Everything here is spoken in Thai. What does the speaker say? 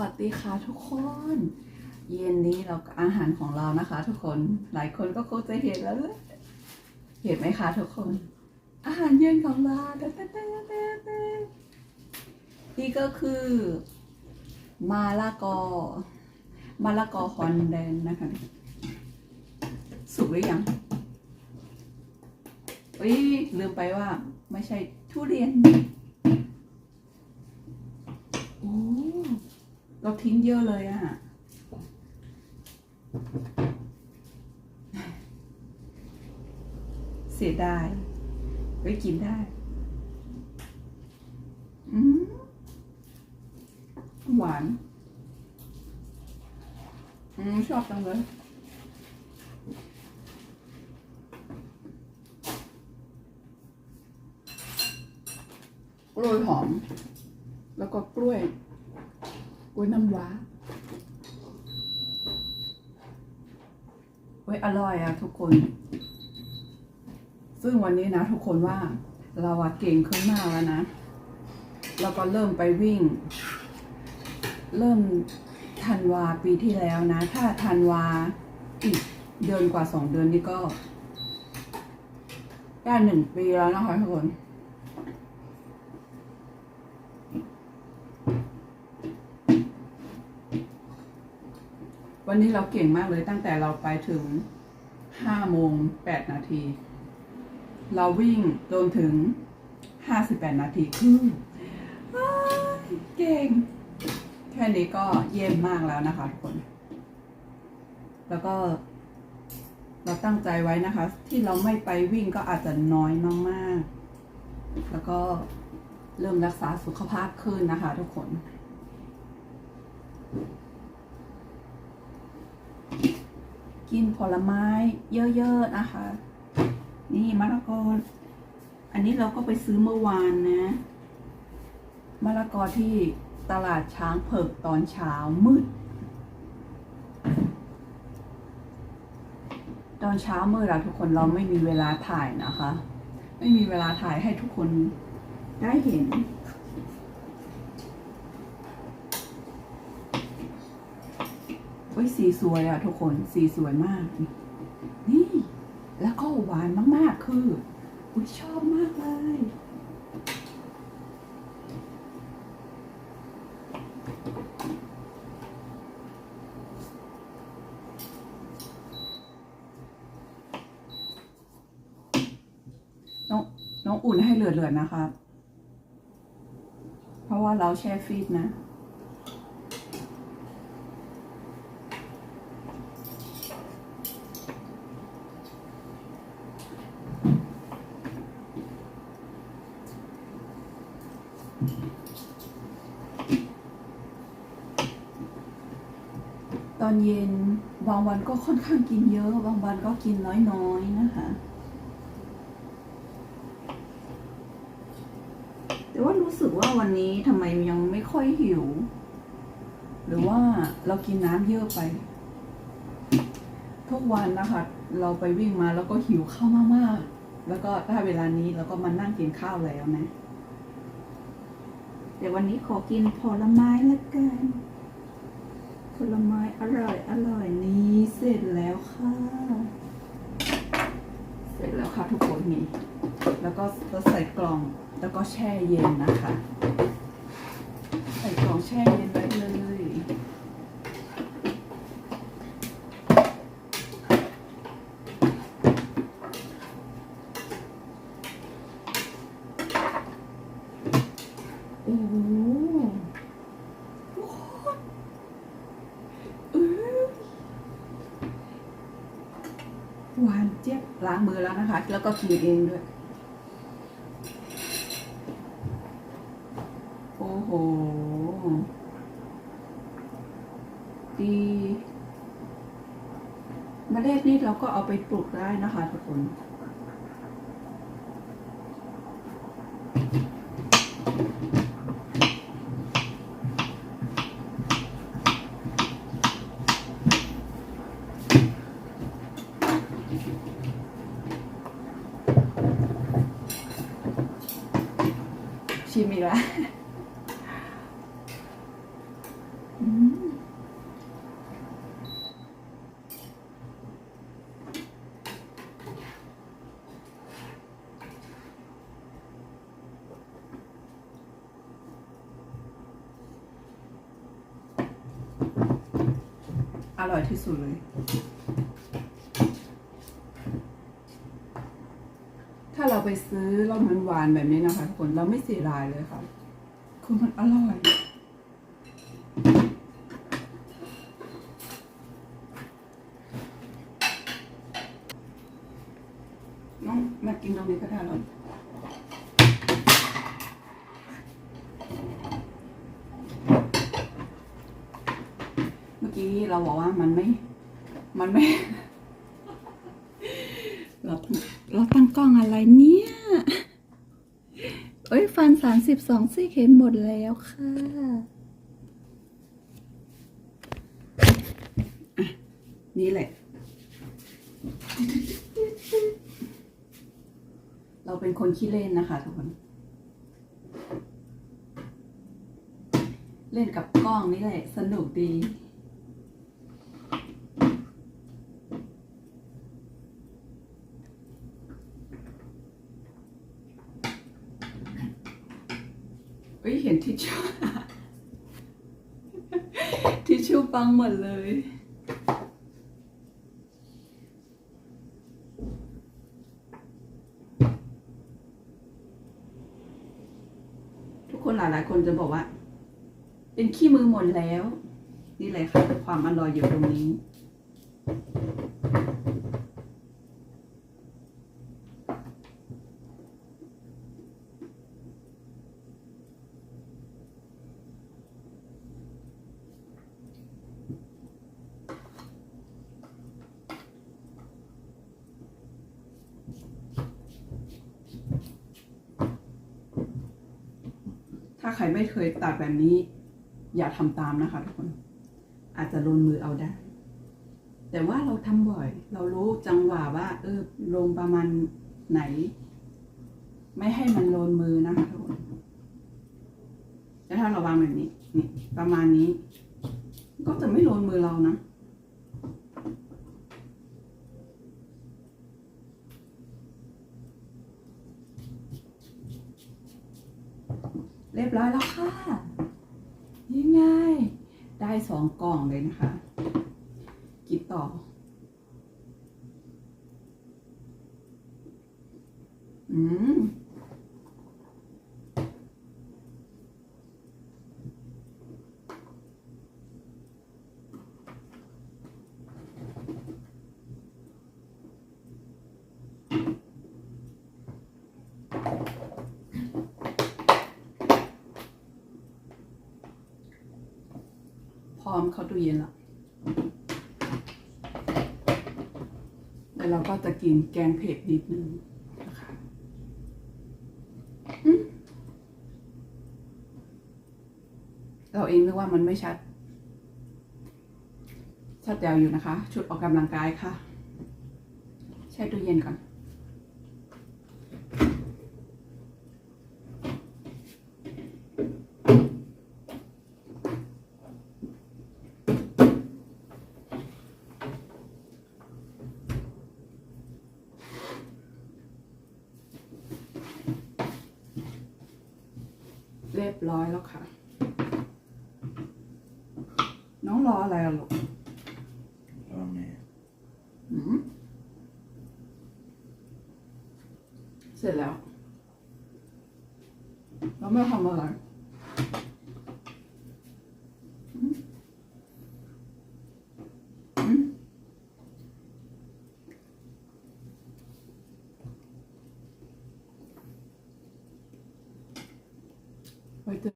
วัสดีค่ะทุกคน เย็นนี้เราอาหารของเรานะคะ ทุกคนหลายคนก็คงจะเห็นแล้วเห็นไหมคะทุกคน อาหารเย็นของเราเต้เต้เต้เต้เต้นี่ก็คือมาละกอมาละกอฮอนแดนนะคะสุกหรือยังเอ้ยลืมไปว่า ไม่ใช่ทุเรียนโอ้ เราทิ้งเยอะเลยอะเสียดายไว้กินได้อืมหวาน อืม ชอบจังเลยกล้วยหอม แล้วก็กล้วย กล้ยน้ำว้าเว้ยอร่อยอะทุกคน ซึ่งวันนี้นะ ทุกคนว่าเราอะเก่งขึ้นมากแล้วนะเราก็เริ่มไปวิ่ง เริ่มธันวาปีที่แล้วนะ ถ้าธันวาอีกเดือนกว่าสองเดือนนี่ก็ได้หนึ่งปีแล้วนะคะทุกคน วันนี้เราเก่งมากเลยตั้งแต่เราไปถึงห้าโมงแปดนาที เราวิ่งจนถึงห้าสิบแปดนาทีครึ่งอ้ายเก่ง แค่นี้ก็เยี่ยมมากแล้วนะคะทุกคน แล้วก็เราตั้งใจไว้นะคะ ที่เราไม่ไปวิ่งก็อาจจะน้อยมากๆแล้วก็เริ่มรักษาสุขภาพขึ้นนะคะทุกคน กินผลไม้เยอะๆนะคะ นี่มะละกออันนี้เราก็ไปซื้อเมื่อวานนะมะละกอที่ตลาดช้างเผือกตอนเช้ามืด ตอนเช้ามืดอะทุกคนเราไม่มีเวลาถ่ายนะคะ ไม่มีเวลาถ่ายให้ทุกคนได้เห็น เฮ้ยสีสวยอะทุกคนสีสวยมาก นี่ แล้วก็หวานมากๆคืออุ้ยชอบมากเลย น้องน้องอุ่นให้เลือดๆนะครับเพราะว่าเราแช่ฟรีดนะ ตอนเย็นบางวันก็ค่อนข้างกินเยอะ บางวันก็กินน้อยๆนะคะ แต่ว่ารู้สึกว่าวันนี้ทำไมยังไม่ค่อยหิว หรือว่าเรากินน้ำเยอะไป ทุกวันนะคะ เราไปวิ่งมาแล้วก็หิวข้าวมากๆ แล้วก็ถ้าเวลานี้เราก็มานั่งกินข้าวแล้วนะเดี๋ยววันนี้ขอกินผลไม้ละกัน ผลไม้อร่อยอร่อยนี้เสร็จแล้วค่ะ เสร็จแล้วค่ะทุกคนนี่ แล้วก็จะใส่กล่องแล้วก็แช่เย็นนะคะ ใส่กล่องแช่เย็นไว้เลยโอ้โหทุกคนเอ้ยหวาน เจี๊ยบล้างมือแล้วนะคะ แล้วก็ขีดเองด้วย โอ้โห ดีเมล็ดนี้เราก็เอาไปปลูกได้นะคะทุกคน ชิมอีกแล้วอร่อยที่สุดเลย ไปซื้อแล้วมันหวานแบบนี้นะคะทุกคนเราไม่เสียดายเลยค่ะ คือมันอร่อยน้องมากินตรงนี้ก็ได้หรอเมื่อกี้เราบอกว่ามันไม่ มันไม่ เราตั้งกล้องอะไรเนี่ยเอ้ยฟันสามสิบสองซี่เข็มหมดแล้วค่ะอะนี่แหละ เราเป็นคนขี้เล่นนะคะทุกคน เล่นกับกล้องนี่แหละ สนุกดี เอ้ย เห็นทิชชู่ ทิชชู่ ปังหมดเลย ทุกคนหลาย ๆ คนจะบอกว่า เป็นขี้มือหมดแล้ว นี่แหละค่ะ ความอร่อยอยู่ตรงนี้ ถ้าใครไม่เคยตัดแบบนี้ อย่าทำตามนะคะทุกคน อาจจะลนมือเอาได้ แต่ว่าเราทำบ่อย เรารู้จังหวะว่า เออลงประมาณไหน ไม่ให้มันโลนมือนะคะทุกคนแล้วถ้าเราวางแบบนี้นี่ประมาณนี้ ก็จะไม่โลนมือเรานะ เรียบร้อยแล้วค่ะยังไงได้สองกล่องเลยนะคะกินต่อ อืม อมเข้าตู้เย็นแล้วแล้วเราก็จะกินแกงเผ็ดนิดนึงนะคะเราเองนึกว่ามันไม่ชัด ชัดแจ๋วอยู่นะคะ ชุดออกกำลังกายค่ะแช่ตู้เย็นก่อน ยบร้อยแล้วค่ะ น้องรออะไรอะลูกรอแม่อืมเสร็จแล้ว แล้วไม่ทำอะไร